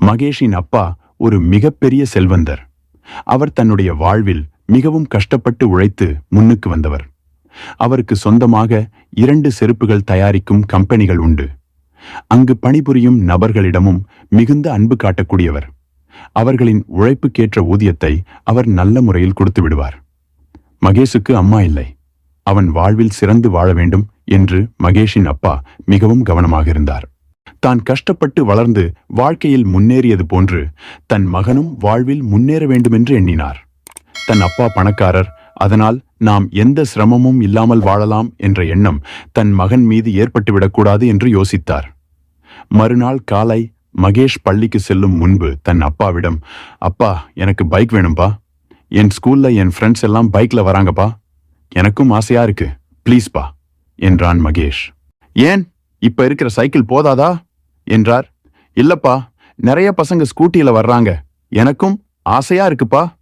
மகேஷின் அப்பா ஒரு மிகப்பெரிய செல்வந்தர். அவர் தன்னுடைய வாழ்வில் மிகவும் கஷ்டப்பட்டு உழைத்து முன்னுக்கு வந்தவர். அவருக்கு சொந்தமாக இரண்டு செருப்புகள் தயாரிக்கும் கம்பெனிகள் உண்டு. அங்கு பணிபுரியும் நபர்களிடமும் மிகுந்த அன்பு காட்டக்கூடியவர். அவர்களின் உழைப்புக்கேற்ற ஊதியத்தை அவர் நல்ல முறையில் கொடுத்து விடுவார். மகேஷுக்கு அம்மா இல்லை. அவன் வாழ்வில் சிறந்து வாழ வேண்டும் என்று மகேஷின் அப்பா மிகவும் கவனமாக இருந்தார். தான் கஷ்டப்பட்டு வளர்ந்து வாழ்க்கையில் முன்னேறியது போன்று தன் மகனும் வாழ்வில் முன்னேற வேண்டுமென்று எண்ணினார். தன் அப்பா பணக்காரர் அதனால் நாம் எந்த சிரமமும் இல்லாமல் வாழலாம் என்ற எண்ணம் தன் மகன் மீது ஏற்பட்டுவிடக்கூடாது என்று யோசித்தார். மறுநாள் காலை மகேஷ் பள்ளிக்கு செல்லும் முன்பு தன் அப்பாவிடம் அப்பா எனக்கு பைக் வேணும்பா. என் ஸ்கூல்ல என் ஃப்ரெண்ட்ஸ் எல்லாம் பைக்ல வராங்கப்பா. எனக்கும் ஆசையா இருக்கு. ப்ளீஸ்பா என்றான் மகேஷ். ஏன்? இப்ப இருக்கிற சைக்கிள் போதாதா? என்றார். இல்லப்பா நிறைய பசங்க ஸ்கூட்டியில வர்றாங்க. எனக்கும் ஆசையா இருக்குப்பா.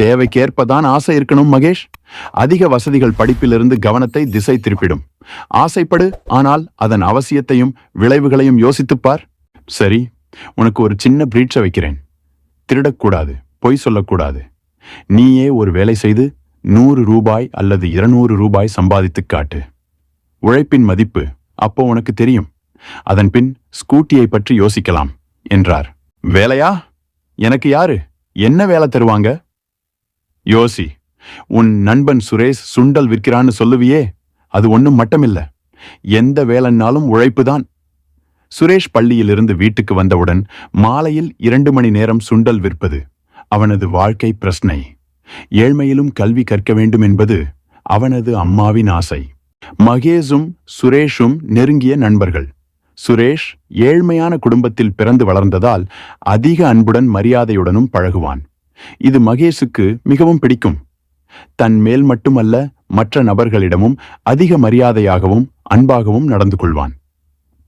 தேவைக்கேற்பதான் ஆசை இருக்கணும் மகேஷ். அதிக வசதிகள் படிப்பிலிருந்து கவனத்தை திசை திருப்பிடும். ஆசைப்படு ஆனால் அதன் அவசியத்தையும் விளைவுகளையும் யோசித்துப்பார் சரி உனக்கு ஒரு சின்ன பிரீட்சை வைக்கிறேன். திருடக்கூடாது பொய் சொல்லக்கூடாது. நீயே ஒரு வேலை செய்து நூறு ரூபாய் அல்லது இருநூறு ரூபாய் சம்பாதித்துக் காட்டு. உழைப்பின் மதிப்பு அப்போ உனக்கு தெரியும். அதன் பின் ஸ்கூட்டியை பற்றி யோசிக்கலாம் என்றார். வேலையா? எனக்கு யாரு? என்ன வேலை தருவாங்க? யோசி உன் நண்பன் சுரேஷ் சுண்டல் விற்கிறான்னு சொல்லுவியே அது ஒண்ணும் மட்டமில்ல. எந்த வேலைன்னாலும் உழைப்புதான். சுரேஷ் பள்ளியிலிருந்து வீட்டுக்கு வந்தவுடன் மாலையில் இரண்டு மணி நேரம் சுண்டல் விற்பது அவனது வாழ்க்கை பிரச்சனை ஏழ்மையிலும் கல்வி கற்க வேண்டும் என்பது அவனது அம்மாவின் ஆசை. மகேஷும் சுரேஷும் நெருங்கிய நண்பர்கள். சுரேஷ் ஏழ்மையான குடும்பத்தில் பிறந்து வளர்ந்ததால் அதிக அன்புடன் மரியாதையுடனும் பழகுவான். இது மகேஷுக்கு மிகவும் பிடிக்கும். தன் மேல் மட்டுமல்ல மற்ற நபர்களிடமும் அதிக மரியாதையாகவும் அன்பாகவும் நடந்து கொள்வான்.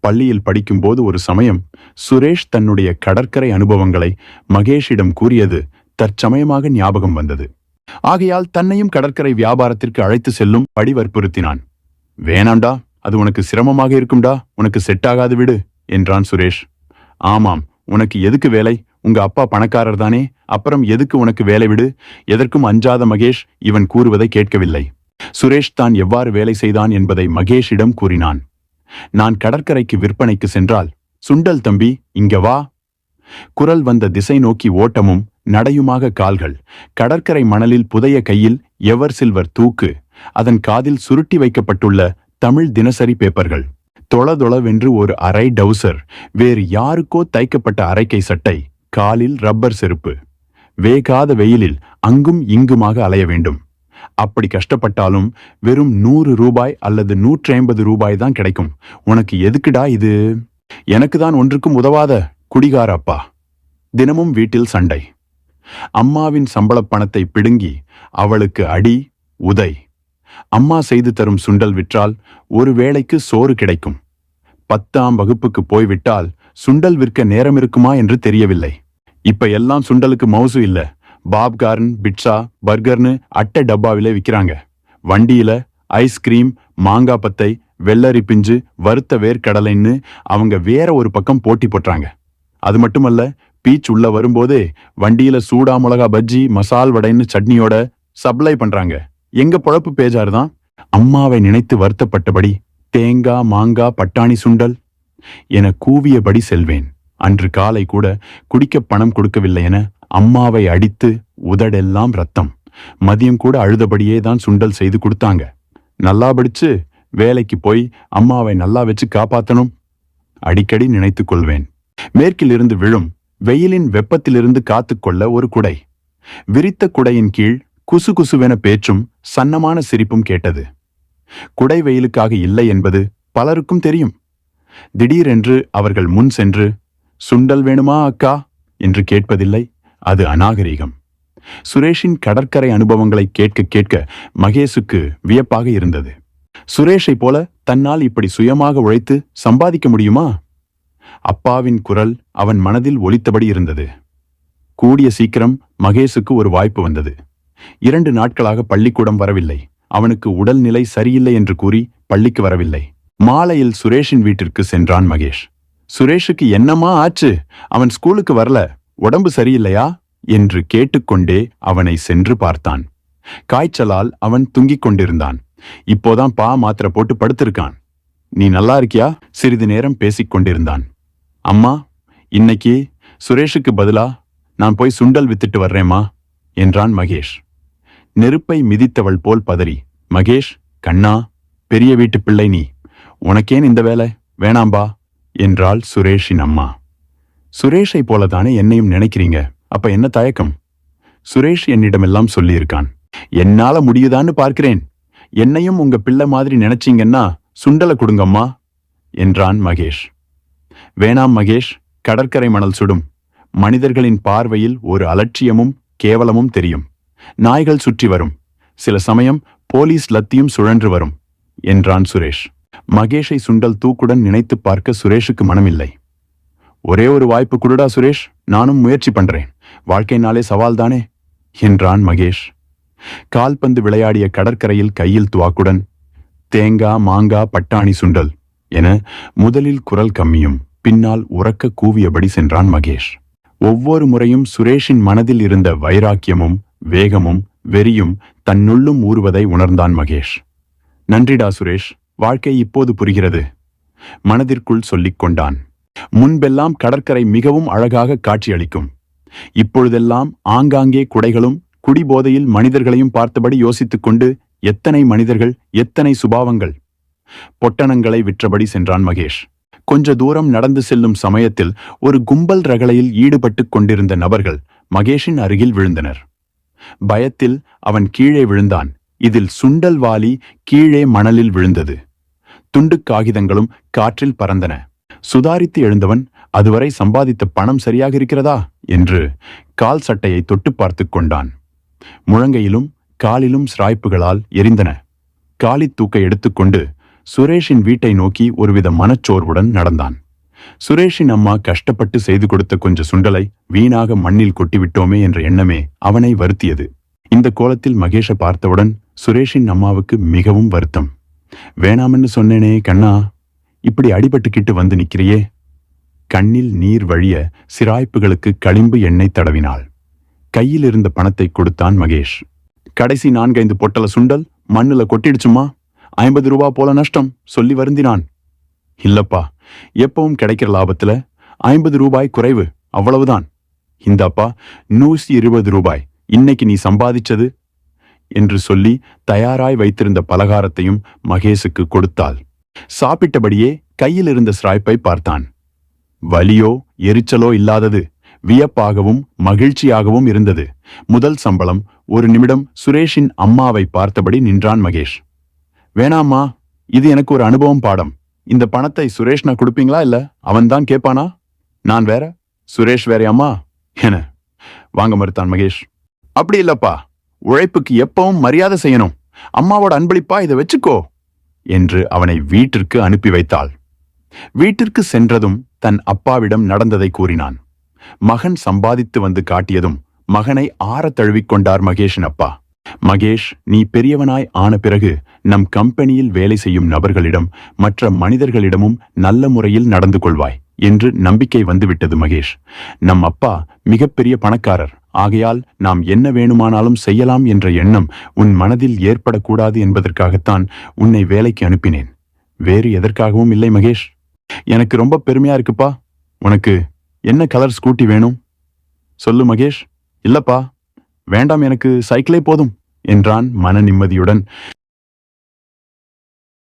பள்ளியில் படிக்கும்போது ஒரு சமயம் சுரேஷ் தன்னுடைய கடற்கரை அனுபவங்களை மகேஷிடம் கூறியது தற்சமயமாக ஞாபகம் வந்தது. ஆகையால் தன்னையும் கடற்கரை வியாபாரத்திற்கு அழைத்து செல்லும் படி வற்புறுத்தினான். வேணாண்டா அது உனக்கு சிரமமாக இருக்கும்டா? உனக்கு செட் ஆகாது விடு என்றான் சுரேஷ். ஆமாம் உனக்கு எதுக்கு வேலை? உங்க அப்பா பணக்காரர் தானே. அப்புறம் எதுக்கு உனக்கு வேலை விடு? எதற்கும் அஞ்சாத மகேஷ் இவன் கூறுவதை கேட்கவில்லை. சுரேஷ் தான் எவ்வாறு வேலை செய்தான் என்பதை மகேஷிடம் கூறினான். நான் கடற்கரைக்கு விற்பனைக்கு சென்றால் சுண்டல் தம்பி இங்க வா. குரல் வந்த திசை நோக்கி ஓட்டமும் நடையுமாக கால்கள். கடற்கரை மணலில் புதைய கையில் எவர் சில்வர் தூக்கு அதன் காதில் சுருட்டி வைக்கப்பட்டுள்ள தமிழ் தினசரி பேப்பர்கள். தொளதொளவென்று ஒரு அரை டவுசர் வேறு யாருக்கோ தைக்கப்பட்ட அரைக்கை சட்டை காலில் ரப்பர் செருப்பு. வேகாத வெயிலில் அங்கும் இங்குமாக அலைய வேண்டும். அப்படி கஷ்டப்பட்டாலும் வெறும் நூறு ரூபாய் அல்லது நூற்றி ஐம்பது ரூபாய் தான் கிடைக்கும். உனக்கு எதுக்குடா இது? எனக்கு தான் ஒன்றுக்கும் உதவாத குடிகார அப்பா. தினமும் வீட்டில் சண்டை. அம்மாவின் சம்பளப் பணத்தை பிடுங்கி அவளுக்கு அடி உதை. அம்மா செய்து தரும் சுண்டல் விற்றால் ஒரு வேளைக்கு சோறு கிடைக்கும். பத்தாம் வகுப்புக்கு போய்விட்டால் சுண்டல் விற்க நேரம் இருக்குமா என்று தெரியவில்லை. இப்ப எல்லாம் சுண்டலுக்கு மவுசு இல்ல. பாப்கார்ன் பிட்சா பர்கர்னு அட்டை டப்பாவிலே விக்கிறாங்க. வண்டியில ஐஸ்கிரீம் மாங்காய் பத்தை வெள்ளரி பிஞ்சு வறுத்த வேர்க்கடலைன்னு அவங்க வேற ஒரு பக்கம் போட்டி போட்டுறாங்க அது மட்டுமல்ல பீச் உள்ள வரும்போதே வண்டியில சூடா மிளகா பஜ்ஜி மசால் வடைன்னு சட்னியோட சப்ளை பண்றாங்க. எங்க பொழப்பு பேஜார் தான் அம்மாவை நினைத்து வருத்தப்பட்டபடி தேங்காய் மாங்காய் பட்டாணி சுண்டல் என கூவியபடி செல்வேன். அன்று காலை கூட குடிக்க பணம் கொடுக்கவில்லை என அம்மாவை அடித்து உதடெல்லாம் ரத்தம். மதியம் கூட அழுதபடியே தான் சுண்டல் செய்து கொடுத்தாங்க. நல்லா படிச்சு வேலைக்கு போய் அம்மாவை நல்லா வச்சு காப்பாத்தணும் அடிக்கடி நினைத்துக் கொள்வேன். மேற்கிலிருந்து விழும் வெயிலின் வெப்பத்திலிருந்து காத்துக்கொள்ள ஒரு குடை. விரித்த குடையின் கீழ் குசு குசுவென பேச்சும் சன்னமான சிரிப்பும் கேட்டது. குடை வெயிலுக்காக இல்லை என்பது பலருக்கும் தெரியும். திடீரென்று அவர்கள் முன் சென்று சுண்டல் வேணுமா அக்கா? என்று கேட்பதில்லை அது அநாகரீகம். சுரேஷின் கடற்கரை அனுபவங்களை கேட்க கேட்க மகேஷுக்கு வியப்பாக இருந்தது. சுரேஷை போல தன்னால் இப்படி சுயமாக உழைத்து சம்பாதிக்க முடியுமா? அப்பாவின் குரல் அவன் மனதில் ஒலித்தபடி இருந்தது. கூடிய சீக்கிரம் மகேஷுக்கு ஒரு வாய்ப்பு வந்தது. இரண்டு நாட்களாக பள்ளிக்கூடம் வரவில்லை. அவனுக்கு உடல்நிலை சரியில்லை என்று கூறி பள்ளிக்கு வரவில்லை. மாலையில் சுரேஷின் வீட்டிற்கு சென்றான் மகேஷ். சுரேஷுக்கு என்னமா ஆச்சு? அவன் ஸ்கூலுக்கு வரல. உடம்பு சரியில்லையா? என்று கேட்டுக்கொண்டே அவனை சென்று பார்த்தான். காய்ச்சலால் அவன் துங்கிக் கொண்டிருந்தான். இப்போதான் பா மாத்திரை போட்டு படுத்திருக்கான். நீ நல்லா இருக்கியா? சிறிது நேரம் பேசிக் கொண்டிருந்தான். அம்மா இன்னைக்கு சுரேஷுக்கு பதிலா நான் போய் சுண்டல் வித்துட்டு வர்றேம்மா என்றான் மகேஷ். நெருப்பை மிதித்தவள் போல் பதறி மகேஷ் கண்ணா பெரிய வீட்டு பிள்ளை நீ. உனக்கேன் இந்த வேலை? வேணாம்பா? என்றாள் சுரேஷின் அம்மா. சுரேஷை போலதானே என்னையும் நினைக்கிறீங்க? அப்ப என்ன தயக்கம்? சுரேஷ் என்னிடமெல்லாம் சொல்லியிருக்கான். என்னால முடியுதான்னு பார்க்கிறேன். என்னையும் உங்க பிள்ளை மாதிரி நினைச்சீங்கன்னா சுண்டலை கொடுங்கம்மா என்றான் மகேஷ். வேணாம் மகேஷ் கடற்கரை மணல் சுடும். மனிதர்களின் பார்வையில் ஒரு அலட்சியமும் கேவலமும் தெரியும். நாய்கள் சுற்றி வரும். சில சமயம் போலீஸ் லத்தியும் சுழன்று வரும் என்றான் சுரேஷ். மகேஷை சுண்டல் தூக்குடன் நினைத்துப் பார்க்க சுரேஷுக்கு மனமில்லை. ஒரே ஒரு வாய்ப்பு கொடுடா சுரேஷ் நானும் முயற்சி பண்றேன். வாழ்க்கைனாலே சவால் தானே என்றான் மகேஷ். கால்பந்து விளையாடிய கடற்கரையில் கையில் துவாக்குடன் தேங்காய் மாங்காய் பட்டாணி சுண்டல் என முதலில் குரல் கம்மியும் பின்னால் உறக்க கூவியபடி சென்றான் மகேஷ். ஒவ்வொரு முறையும் சுரேஷின் மனதில் இருந்த வைராக்கியமும் வேகமும் வெறியும் தன்னுள்ளும் ஊறுவதை உணர்ந்தான் மகேஷ். நன்றிடா சுரேஷ் வாழ்க்கை இப்போது புரிகிறது மனதிற்குள் சொல்லிக் கொண்டான். முன்பெல்லாம் கடற்கரை மிகவும் அழகாக காட்சியளிக்கும். இப்பொழுதெல்லாம் ஆங்காங்கே குடைகளும் குடிபோதையில் மனிதர்களையும் பார்த்தபடி யோசித்துக் கொண்டு எத்தனை மனிதர்கள் எத்தனை சுபாவங்கள். பொட்டணங்களை விற்றபடி சென்றான் மகேஷ். கொஞ்ச தூரம் நடந்து செல்லும் சமயத்தில் ஒரு கும்பல் ரகளையில் ஈடுபட்டுக் கொண்டிருந்த நபர்கள் மகேஷின் அருகில் விழுந்தனர். பயத்தில் அவன் கீழே விழுந்தான். இதில் சுண்டல் வாலி கீழே மணலில் விழுந்தது. துண்டுக் காகிதங்களும் காற்றில் பறந்தன. சுதாரித்து எழுந்தவன் அதுவரை சம்பாதித்த பணம் சரியாக இருக்கிறதா? என்று கால் சட்டையை தொட்டு பார்த்துக் கொண்டான். முழங்கையிலும் காலிலும் சிராய்ப்புகளால் எரிந்தன. காலித் தூக்கை எடுத்துக்கொண்டு சுரேஷின் வீட்டை நோக்கி ஒருவித மனச்சோர்வுடன் நடந்தான். சுரேஷின் அம்மா கஷ்டப்பட்டு செய்து கொடுத்த கொஞ்ச சுண்டலை வீணாக மண்ணில் கொட்டிவிட்டோமே என்ற எண்ணமே அவனை வருத்தியது. இந்த கோலத்தில் மகேஷை பார்த்தவுடன் சுரேஷின் அம்மாவுக்கு மிகவும் வருத்தம். வேணாமென்னு சொன்னேனே கண்ணா இப்படி அடிபட்டுக்கிட்டு வந்து நிக்கிறியே. கண்ணில் நீர் வழிய சிராய்ப்புகளுக்கு களிம்பு எண்ணெய் தடவினாள். கையில் இருந்த பணத்தை கொடுத்தான் மகேஷ். கடைசி நான்கைந்து பொட்டல சுண்டல் மண்ணுல கொட்டிடுச்சுமா ஐம்பது ரூபா போல நஷ்டம் சொல்லி வருந்தினான். இல்லப்பா எப்பவும் கிடைக்கிற லாபத்துல ஐம்பது ரூபாய் குறைவு அவ்வளவுதான். இந்தப்பா நூற்றி இருபது ரூபாய். இன்னைக்கு நீ சம்பாதிச்சது? என்று சொல்லி தயாராய் வைத்திருந்த பலகாரத்தையும் மகேஷுக்கு கொடுத்தாள். சாப்பிட்டபடியே கையில் இருந்த ஸ்ராய்ப்பை பார்த்தான். வலியோ எரிச்சலோ இல்லாதது வியப்பாகவும் மகிழ்ச்சியாகவும் இருந்தது. முதல் சம்பளம் ஒரு நிமிடம் சுரேஷின் அம்மாவை பார்த்தபடி நின்றான் மகேஷ். வேணாம்மா இது எனக்கு ஒரு அனுபவம் பாடம். இந்த பணத்தை சுரேஷ்னா கொடுப்பீங்களா இல்ல அவன்தான் கேட்பானா நான் வேற? சுரேஷ் வேற அம்மா என. வாங்க மறுத்தான் மகேஷ். அப்படி இல்லப்பா. உழைப்புக்கு எப்பவும் மரியாதை செய்யணும். அம்மாவோட அன்பளிப்பா இதை வச்சுக்கோ என்று அவனை வீட்டிற்கு அனுப்பி வைத்தாள். வீட்டிற்கு சென்றதும் தன் அப்பாவிடம் நடந்ததை கூறினான். மகன் சம்பாதித்து வந்து காட்டியதும் மகனை ஆற தழுவிக் கொண்டார் மகேஷின் அப்பா. மகேஷ் நீ பெரியவனாய் ஆன பிறகு நம் கம்பெனியில் வேலை செய்யும் நபர்களிடம் மற்ற மனிதர்களிடமும் நல்ல முறையில் நடந்து கொள்வாய் என்று நம்பிக்கை வந்துவிட்டது மகேஷ். நம் அப்பா மிகப்பெரிய பணக்காரர். ஆகையால் நாம் என்ன வேணுமானாலும் செய்யலாம் என்ற எண்ணம் உன் மனதில் ஏற்படக்கூடாது என்பதற்காகத்தான் உன்னை வேலைக்கு அனுப்பினேன். வேறு எதற்காகவும் இல்லை மகேஷ். எனக்கு ரொம்ப பெருமையா இருக்குப்பா. உனக்கு என்ன கலர் ஸ்கூட்டி வேணும்? சொல்லு மகேஷ். இல்லப்பா. வேண்டாம் எனக்கு சைக்கிளே போதும் என்றான் மன நிம்மதியுடன்.